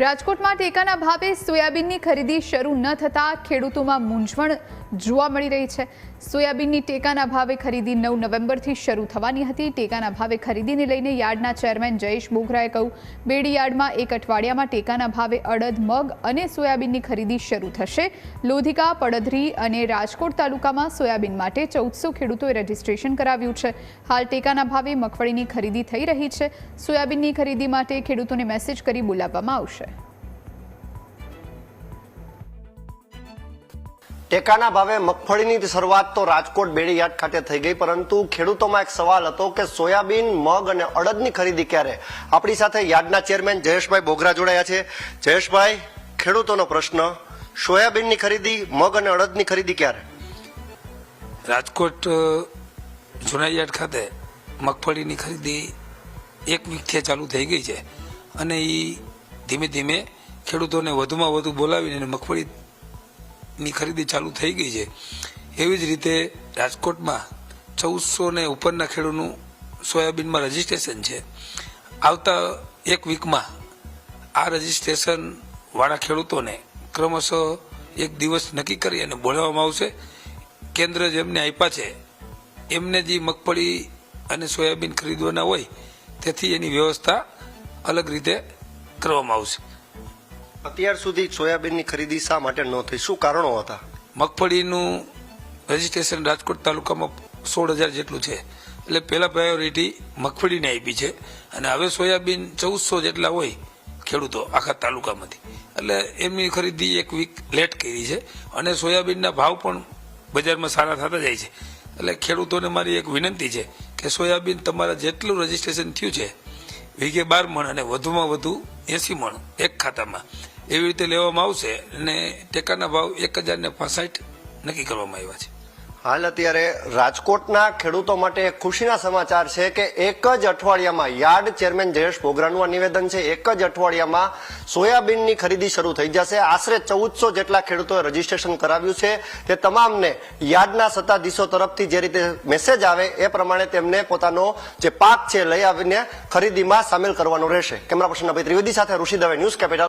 રાજકોટમાં ટેકાના ભાવે સોયાબીનની ખરીદી શરૂ ન થતાં ખેડૂતોમાં મૂંઝવણ જોવા મળી રહી છે. સોયાબીનની ટેકાના ભાવે ખરીદી નવ નવેમ્બરથી શરૂ થવાની હતી. ટેકાના ભાવે ખરીદીને લઈને યાર્ડના ચેરમેન જયેશ બોઘરાએ કહ્યું, બેડી યાર્ડમાં એક અઠવાડિયામાં ટેકાના ભાવે અડદ, મગ અને સોયાબીનની ખરીદી શરૂ થશે. લોધિકા, પડધરી અને રાજકોટ તાલુકામાં સોયાબીન માટે ચૌદસો ખેડૂતોએ રજીસ્ટ્રેશન કરાવ્યું છે. હાલ ટેકાના ભાવે મગફળીની ખરીદી થઈ રહી છે. સોયાબીનની ખરીદી માટે ખેડૂતોને મેસેજ કરી બોલાવવામાં આવશે. ટેકાના ભાવે મગફળીની શરૂઆત તો રાજકોટ બેડીયાર્ડ ખાતે થઈ ગઈ, પરંતુ ખેડૂતોમાં એક સવાલ હતો કે સોયાબીન, મગ અને અડદની ખરીદી ક્યારે? આપણી સાથે યાર્ડના ચેરમેન જયેશભાઈ બોગરા જોડાયા છે. જયેશભાઈ, ખેડૂતોનો પ્રશ્ન, સોયાબીનની ખરીદી, મગ અને અડદની ખરીદી ક્યારે? રાજકોટ જુનાયાર્ડ ખાતે મગફળીની ખરીદી એક વીકથી ચાલુ થઈ ગઈ છે. અને એ ધીમે ધીમે ખેડૂતોને વધુમાં વધુ બોલાવીને એને મગફળીની ખરીદી ચાલુ થઈ ગઈ છે. એવી જ રીતે રાજકોટમાં ચૌદસો ને ઉપરના ખેડૂતનું સોયાબીનમાં રજીસ્ટ્રેશન છે. આવતા એક વીકમાં આ રજીસ્ટ્રેશન વાળા ખેડૂતોને ક્રમશઃ એક દિવસ નક્કી કરી અને બોલાવવામાં આવશે. કેન્દ્ર જેમને આપ્યા છે, એમને જે મગફળી અને સોયાબીન ખરીદવાના હોય, તેથી એની વ્યવસ્થા અલગ રીતે કરવામાં આવશે. અત્યાર સુધી સોયાબીનની ખરીદી શા માટે ન થઈ? શું કારણો હતા? મગફળીનું રજીસ્ટ્રેશન રાજકોટ તાલુકામાં સોળ હજાર જેટલું છે. એટલે પહેલા પ્રાયોરિટી મગફળીને આપી છે. અને હવે સોયાબીન ચૌદસો જેટલા હોય ખેડૂતો આખા તાલુકામાંથી. એટલે એમની ખરીદી એક વીક લેટ કરી છે. અને સોયાબીનના ભાવ પણ બજારમાં સારા થતા જાય છે. એટલે ખેડૂતોને મારી એક વિનંતી છે કે સોયાબીન તમારા જેટલું રજીસ્ટ્રેશન થયું છે, વીઘે બાર મણ અને વધુમાં વધુ એસી મણ એક ખાતામાં. એવી રીતે લેવામાં આવશે અને ટેકાના ભાવ એક હજાર પાસઠ નક્કી કરવામાં આવ્યા છે. હાલ અત્યારે રાજકોટના ખેડૂતો માટે ખુશીના સમાચાર છે કે એક જ અઠવાડિયામાં યાર્ડ ચેરમેન જયેશ બોગરાનું આ નિવેદન છે. એક જ અઠવાડિયામાં સોયાબીનની ખરીદી શરૂ થઈ જશે. આશરે ચૌદસો જેટલા ખેડૂતોએ રજીસ્ટ્રેશન કરાવ્યું છે. તે તમામને યાર્ડના સત્તાધીશો તરફથી જે રીતે મેસેજ આવે એ પ્રમાણે તેમને પોતાનો જે પાક છે, લઈ આવીને ખરીદીમાં સામેલ કરવાનો રહેશે. કેમેરા પર્સન અભય ત્રિવેદી સાથે ઋષિ દવે ન્યૂઝ કેપિટલ.